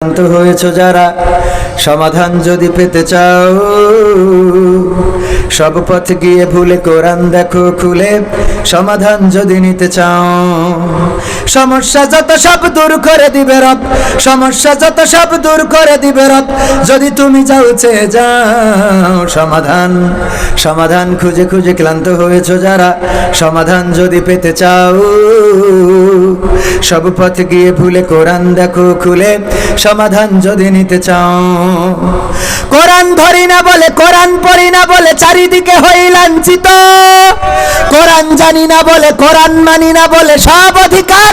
ক্লান্ত হয়েছ যারা, সমাধান যদি পেতে চাও। সব পথ গিয়ে ভুলে কোরআন দেখো খুলে, সমাধান যদি নিতে চাও। সমস্যা যত সব দূর করে দিবে রব, সমস্যা যত সব দূর করে দিবে রব। যদি তুমি যাও চেয়ে যাও, সমাধান সমাধান খুঁজে খুঁজে ক্লান্ত হয়েছ যারা, সমাধান যদি পেতে চাও। সব পথ গিয়ে ভুলে কোরআন দেখো খুলে, সমাধান যদি নিতে চাও। কোরআন ধরি না বলে, কোরআন পড়ি না বলে চারিদিকে হই লাঞ্ছিত। কোরআন জানি না বলে, কোরআন মানি না বলে সব অধিকার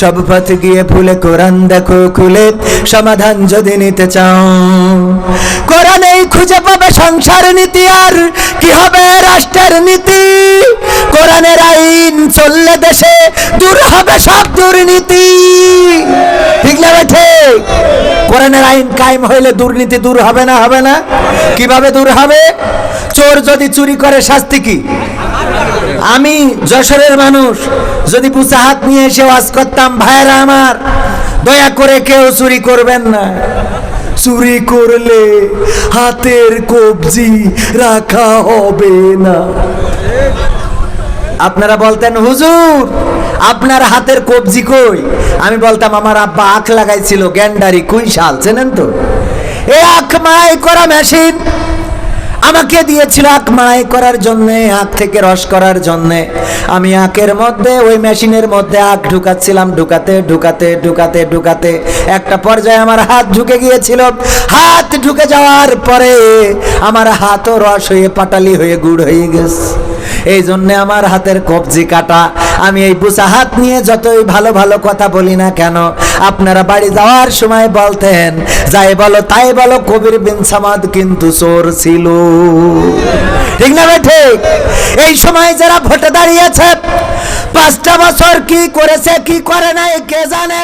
সব পথ গিয়ে ভুলে কোরআন দেখো খুলে, সমাধান যদি নিতে চাও। কোরআনেই খুঁজে পাবে সংসার নীতি আর কি হবে রাষ্ট্রের নীতি। কোরআনের আইন চললে দেশে দূর হবে সব দুর্নীতি। ঠিক না বেঠে কোরআনের আইন কায়েম হইলে দুর্নীতি দূর হবে না হবে না? কীভাবে দূর হবে? চোর যদি চুরি করে, শাস্তি কি? আমি যশোরের মানুষ। যদি পুষা হাত নিয়ে এসে ওয়াজ করতাম ভাইরা আমার, দয়া করে কেউ চুরি করবেন না। চুরি করলে হাতের কবজি রাখা হবে না। আপনারা বলতেন, হুজুর, আপনার হাতের কবজি কই? আমি বলতাম, আমার আব্বা আখ লাগাইছিল, গ্যান্ডারি কুইশাল, চেনেন তো? এ আখ মাই করা মেশিন আমাকে দিয়েছিল আখ মাড়াই করার জন্য, আখ থেকে রস করার জন্য। আমি আখের মধ্যে, ওই মেশিনের মধ্যে আখ ঢুকাচ্ছিলাম, ঢুকাতে ঢুকাতে ঢুকাতে ঢুকাতে। একটা পর্যায়ে আমার হাত ঢুকে গিয়েছিল। হাত ঢুকে যাওয়ার পরে আমার হাতও রস হয়ে, পাটালি হয়ে, গুড় হয়ে গেছে। এই জন্য আমার হাতের কবজি কাটা। আমি এই বুসা হাত নিয়ে যতই ভালো ভালো কথা বলি না কেন, আপনারা বাড়ি যাওয়ার সময় বলতেন, যাই বলো তাই বলো কবির বিন সামাদ কিন্তু চোর ছিল। ঠিক না ভাই, ঠিক? এই সময় যারা ভোটে দাঁড়িয়েছে, পাঁচটা বছর কি করেছে, কি করে নাই, কে জানে?